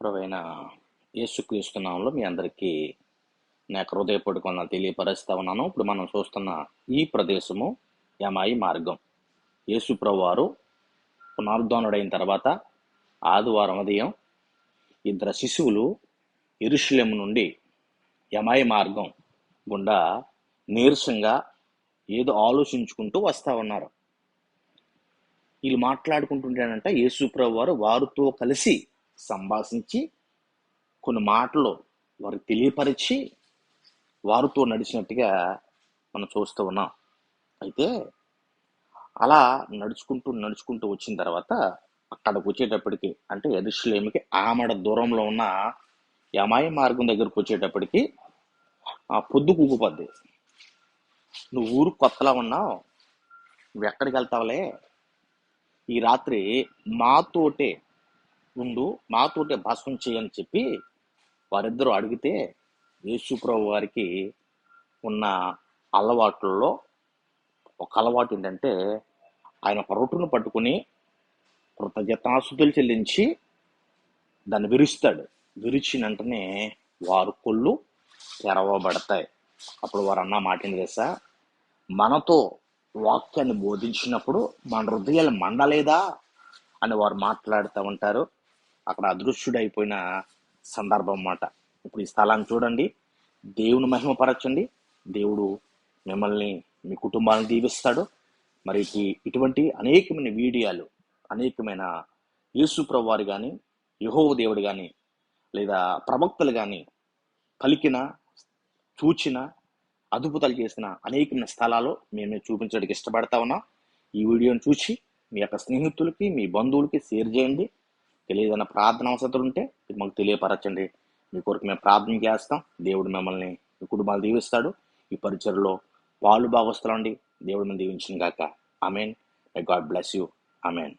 ప్రభువైన యేసుక్రీస్తు నామంలో మీ అందరికీ నాకు యొక్క హృదయపూర్వకంగా తెలియపరుస్తా ఉన్నాను. ఇప్పుడు మనం చూస్తున్న ఈ ప్రదేశము యమాయి మార్గం. యేసు ప్రభు వారు పునరుద్ధానుడైన తర్వాత ఆదివారం ఉదయం ఇద్దరు శిశువులు ఇరుషులెము నుండి యమాయి మార్గం గుండా నీరసంగా ఏదో ఆలోచించుకుంటూ వస్తూ ఉన్నారు. వీళ్ళు మాట్లాడుకుంటుంటేనంట యేసు వారు వారితో కలిసి సంభాషించి కొన్ని మాటలు వారికి తెలియపరిచి వారితో నడిచినట్టుగా మనం చూస్తూ ఉన్నాం. అయితే అలా నడుచుకుంటూ నడుచుకుంటూ వచ్చిన తర్వాత అక్కడికి వచ్చేటప్పటికి అంటే ఎరుషులేమికి ఆమడ దూరంలో ఉన్న యమాయి మార్గం దగ్గరకు వచ్చేటప్పటికి ఆ పొద్దు కూకుపద్ది. నువ్వు ఊరు కొత్తలా ఉన్నావు? నువ్వు ఎక్కడికి వెళ్తావులే? ఈ రాత్రి మాతోటే ఉండు మాతోటే భాషం చేయని చెప్పి వారిద్దరూ అడిగితే యేసుప్రభు వారికి ఉన్న అలవాట్లలో ఒక అలవాటు ఏంటంటే ఆయన ఒక పట్టుకుని కృతజ్ఞతాసుతులు చెల్లించి దాన్ని విరుస్తాడు. విరిచిన వెంటనే వారు కొళ్ళు తెరవబడతాయి. అప్పుడు వారు అన్న మాట ఏంటి తెలుసా? మనతో వాక్యాన్ని బోధించినప్పుడు మన హృదయాలు మండలేదా అని వారు మాట్లాడుతూ ఉంటారు. అక్కడ అదృశ్యుడైపోయిన సందర్భం అన్నమాట. ఇప్పుడు ఈ స్థలాన్ని చూడండి. దేవుని మహిమపరచండి. దేవుడు మిమ్మల్ని మీ కుటుంబాలను దీవిస్తాడు. మరి ఇటువంటి అనేకమైన వీడియోలు అనేకమైన యేసుప్రభు వారు కానీ యహోవ దేవుడు కానీ లేదా ప్రవక్తలు కానీ పలికిన చూచిన అద్భుతాలు చేసిన అనేకమైన స్థలాలు మేము చూపించడానికి ఇష్టపడతా ఉన్నాం. ఈ వీడియోని చూసి మీ యొక్క స్నేహితులకి మీ బంధువులకి షేర్ చేయండి. తెలియదన్న ప్రార్థన అవసరం ఉంటే మాకు తెలియపరచండి. మీ కొరకు మేము ప్రార్థన చేస్తాం. దేవుడు మిమ్మల్ని మీ కుటుంబాలు దీవిస్తాడు. ఈ పరిచయలో పాలు భాగస్తులండి. దేవుడు మేము దీవించిన గాక. Amen may God bless you amen